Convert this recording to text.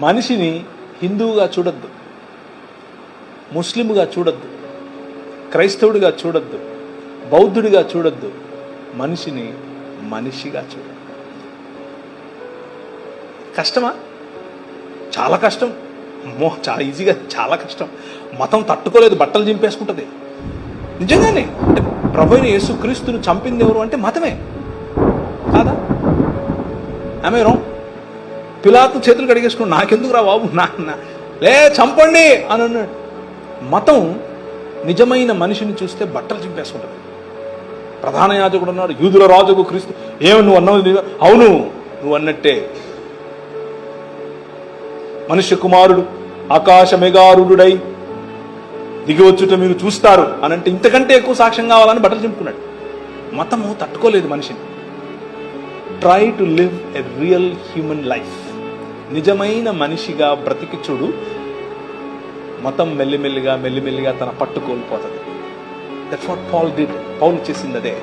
మనిషిని హిందువుగా చూడొద్దు ముస్లింగా చూడొద్దు క్రైస్తవుడిగా చూడొద్దు బౌద్ధుడిగా చూడొద్దు మనిషిని మనిషిగా చూడొద్దు. కష్టమా? చాలా కష్టం. అమ్మో చాలా ఈజీగా చాలా కష్టం. మతం తట్టుకోలేదు బట్టలు చింపేసుకుంటుంది. నిజంగానే అంటే ప్రభుని యేసుక్రీస్తును చంపింది ఎవరు అంటే మతమే. కాదా? ఆమె రాంగ్ పిలాతు చేతులు కడిగేసుకుని నాకెందుకు రా బాబు నా లే చంపండి అని అన్నాడు. మతం నిజమైన మనిషిని చూస్తే బట్టలు చింపేసుకుంటుంది. ప్రధాన యాజకుడు అన్నాడు యూదుల రాజుకు క్రీస్తు. ఏమి నువ్వు అన్నావు అవును నువ్వు అన్నట్టే. మనుష్య కుమారుడు ఆకాశ మెగారుడై దిగివచ్చుట మీరు చూస్తారు అని అంటే ఇంతకంటే ఎక్కువ సాక్ష్యం కావాలని బట్టలు చింపుకున్నాడు. మతము తట్టుకోలేదు మనిషిని. Try to live a real human life నిజమైన మనిషిగా బ్రతికి చూడు. మతం మెల్లిమెల్లిగా మెల్లిమెల్లిగా తన పట్టు కోల్పోతుంది. That's what Paul did Paul చేసింది అదే.